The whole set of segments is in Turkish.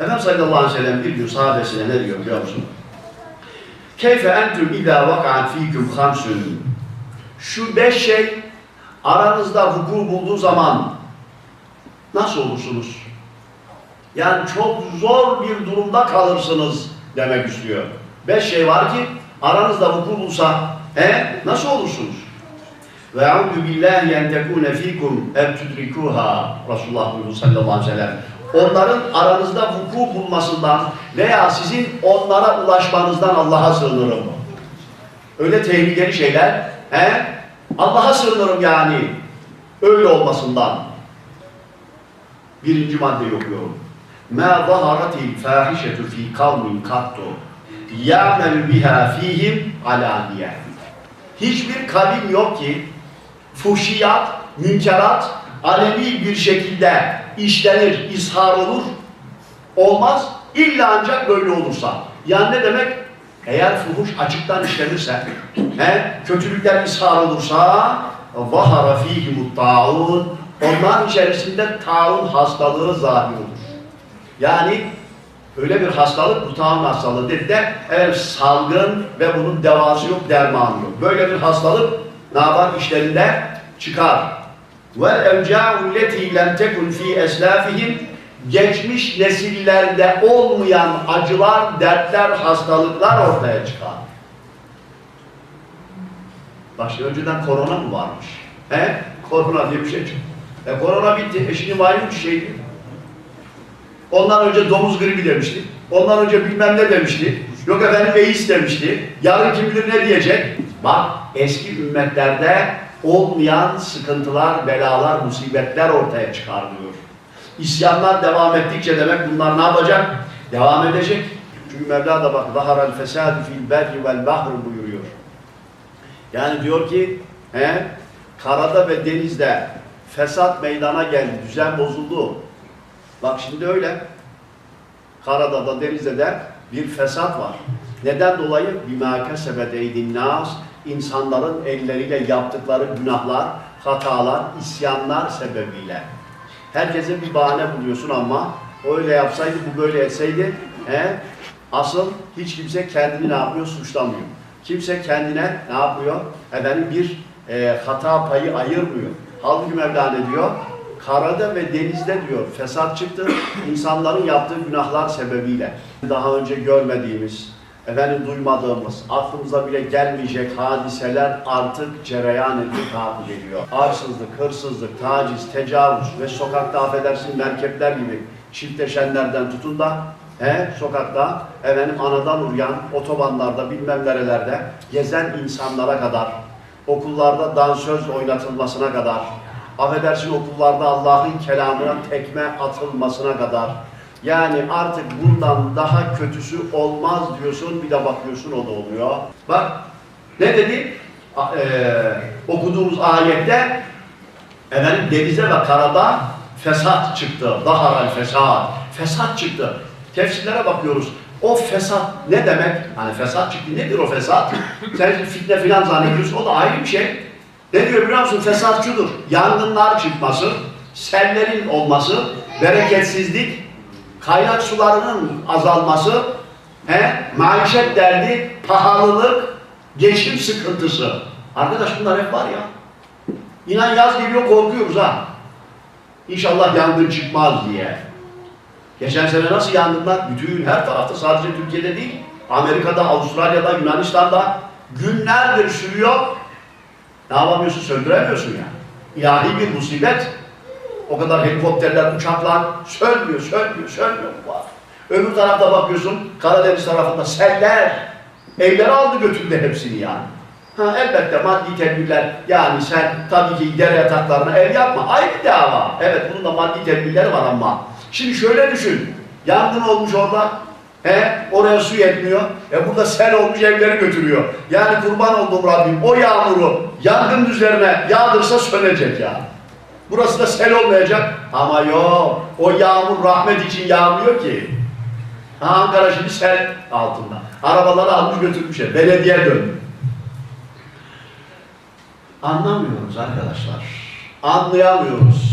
Efendimiz sallallahu aleyhi ve sellem bir gün sahabesine ne diyor biliyor musun? Keyfe entüm idâ vaka'at fîküm hamsün. Şu beş şey aranızda vuku bulduğu zaman nasıl olursunuz? Yani çok zor bir durumda kalırsınız demek istiyor. Beş şey var ki aranızda vuku bulsa he, nasıl olursunuz? Ve eûzü billahi en tekûne fîkum ev tudrikûhâ Resulullah sallallahu aleyhi ve sellem Onların aranızda vuku bulmasından veya sizin onlara ulaşmanızdan Allah'a sığınırım. Öyle tehlikeli şeyler, he? Allah'a sığınırım yani. Öyle olmasından. Birinci maddeyi okuyorum. مَا ظَهَرَتِ الْفَاحِشَةُ ف۪ي قَوْمٍ قَطُّ يَعْمَلُ بِهَا ف۪يهِمْ عَلَانِيَةً Hiçbir kavim yok ki fuhşiyat, münkerat alemi bir şekilde işlenir, ishar olur. Olmaz. İlla ancak böyle olursa. Yani ne demek? Eğer fuhuş açıktan işlenirse, he, kötülükler ishar olursa vahara fihimut taun onların içerisinde taun hastalığı zahir olur. Yani öyle bir hastalık, bu taun hastalığı dedi de eğer salgın ve bunun devası yok, dermanı yok. Böyle bir hastalık ne yapar? İşlerinde çıkar. Ve evca'u leti lem tekun fi eslafihim geçmiş nesillerde olmayan acılar, dertler, hastalıklar ortaya çıkar. Başta önceden korona mı varmış? He? Korona diye bir şey çıktı. E korona bitti. E şimdi malum bir şeydi. Ondan önce domuz gribi demişti. Ondan önce bilmem ne demişti. Yok efendim beis demişti. Yarın kim bilir ne diyecek. Bak eski ümmetlerde olmayan sıkıntılar, belalar, musibetler ortaya çıkarılıyor. İsyanlar devam ettikçe demek bunlar ne yapacak? Devam edecek. Çünkü Mevla da bak zaharal fesadu fil berri vel bahr buyuruyor. Yani diyor ki he, karada ve denizde fesat meydana geldi, düzen bozuldu. Bak şimdi öyle. Karada da denizde de bir fesat var. Neden dolayı? Bima kesebet eydin nas insanların elleriyle yaptıkları günahlar, hatalar, isyanlar sebebiyle. Herkese bir bahane buluyorsun ama o öyle yapsaydı, bu böyle etseydi, he, asıl hiç kimse kendini ne yapıyor? Suçlamıyor. Kimse kendine ne yapıyor? Efendim bir e, hata payı ayırmıyor. Halbuki Mevla ne diyor? Karada ve denizde diyor fesat çıktı insanların yaptığı günahlar sebebiyle. Daha önce görmediğimiz, efendim duymadığımız, aklımıza bile gelmeyecek hadiseler artık cereyan edip takip ediyor. Arsızlık, hırsızlık, taciz, tecavüz ve sokakta affedersin merkepler gibi çiftleşenlerden tutun da he, sokakta efendim anadan uyan otobanlarda bilmem nerelerde gezen insanlara kadar okullarda dansöz oynatılmasına kadar affedersin okullarda Allah'ın kelamına tekme atılmasına kadar yani artık bundan daha kötüsü olmaz diyorsun bir de bakıyorsun o da oluyor. Bak ne dedi? Eee, okuduğumuz ayette efendim denize ve karada fesat çıktı. Daharal fesat. Fesat çıktı. Tefsirlere bakıyoruz. O fesat ne demek? Hani fesat çıktı. Nedir o fesat? Sen fitne filan zannediyorsun. O da ayrı bir şey. Ne diyor biliyor musun? Fesat şudur. Yangınlar çıkması, sellerin olması, bereketsizlik, kaynak sularının azalması, he, maişet derdi, pahalılık, geçim sıkıntısı. Arkadaş bunlar hep var ya. İnan yaz geliyor korkuyoruz ha. İnşallah yangın çıkmaz diye. Geçen sene nasıl yangınlar? Bütün her tarafta sadece Türkiye'de değil. Amerika'da, Avustralya'da, Yunanistan'da günlerdir sürüyor. Ne yapamıyorsun? Söndüremiyorsun ya. İlahi bir musibet. O kadar helikopterler, uçaklar sönmüyor, sönmüyor, sönmüyor bu var. Öbür tarafta bakıyorsun, Karadeniz tarafında seller. Evleri aldı götürdü hepsini yani. Ha, elbette maddi tedbirler, yani sen tabii ki dere yataklarına ev yapma, ayrı dava. Evet bunun da maddi tedbirleri var ama. Şimdi şöyle düşün, yangın olmuş orada, he, oraya su yetmiyor, e burada sel olmuş evleri götürüyor. Yani kurban olduğum Rabbim o yağmuru yangın üzerine yağdırsa sönecek yani. Burası da sel olmayacak. Ama yok. O yağmur rahmet için yağmıyor ki. Ha, Ankara şimdi sel altında. Arabaları almış götürmüşler. Belediye döndü. Anlamıyoruz arkadaşlar. Anlayamıyoruz.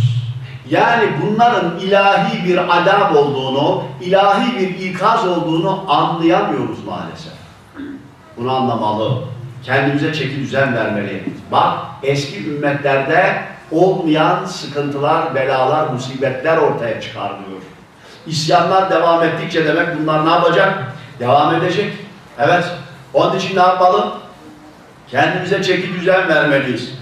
Yani bunların ilahi bir adab olduğunu, ilahi bir ikaz olduğunu anlayamıyoruz maalesef. Bunu anlamalı. Kendimize çeki düzen vermeli. Bak eski ümmetlerde olmayan sıkıntılar, belalar, musibetler ortaya çıkarılıyor. İsyanlar devam ettikçe demek bunlar ne yapacak? Devam edecek. Evet. Onun için ne yapalım? Kendimize çeki düzen vermeliyiz.